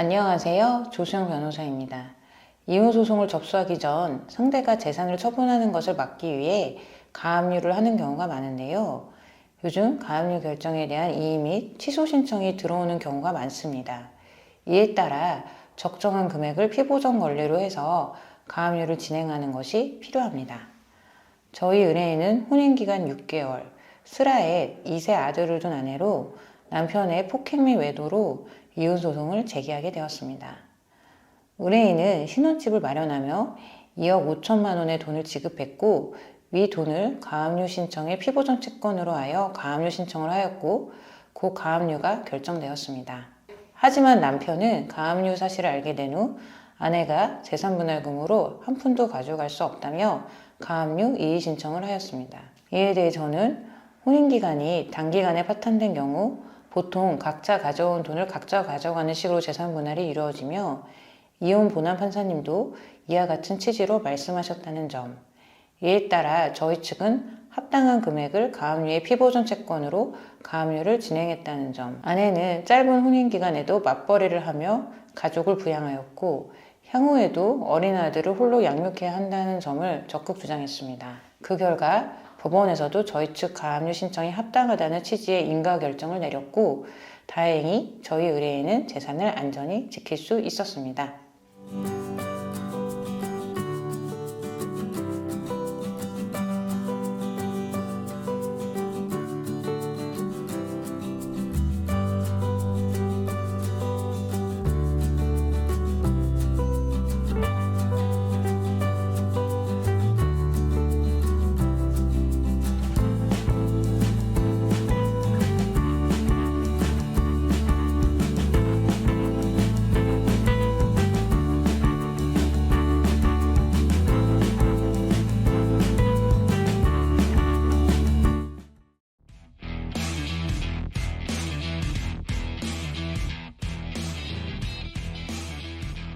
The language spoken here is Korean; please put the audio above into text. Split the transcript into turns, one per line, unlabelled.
안녕하세요. 조수영 변호사입니다. 이혼 소송을 접수하기 전 상대가 재산을 처분하는 것을 막기 위해 가압류를 하는 경우가 많은데요. 요즘 가압류 결정에 대한 이의 및 취소 신청이 들어오는 경우가 많습니다. 이에 따라 적정한 금액을 피보전 권리로 해서 가압류를 진행하는 것이 필요합니다. 저희 의뢰인은 혼인기간 6개월, 슬아에 2세 아들을 둔 아내로 남편의 폭행 및 외도로 이혼 소송을 제기하게 되었습니다. 의뢰인은 신혼집을 마련하며 2억 5천만 원의 돈을 지급했고 위 돈을 가압류 신청의 피보전 채권으로 하여 가압류 신청을 하였고 그 가압류가 결정되었습니다. 하지만 남편은 가압류 사실을 알게 된 후 아내가 재산분할금으로 한 푼도 가져갈 수 없다며 가압류 이의 신청을 하였습니다. 이에 대해 저는 혼인기간이 단기간에 파탄된 경우 보통 각자 가져온 돈을 각자 가져가는 식으로 재산 분할이 이루어지며 이혼 본안 판사님도 이와 같은 취지로 말씀하셨다는 점. 이에 따라 저희 측은 합당한 금액을 가압류의 피보전 채권으로 가압류를 진행했다는 점. 아내는 짧은 혼인 기간에도 맞벌이를 하며 가족을 부양하였고 향후에도 어린 아들을 홀로 양육해야 한다는 점을 적극 주장했습니다. 그 결과 법원에서도 저희 측 가압류 신청이 합당하다는 취지의 인가 결정을 내렸고 다행히 저희 의뢰인은 재산을 안전히 지킬 수 있었습니다.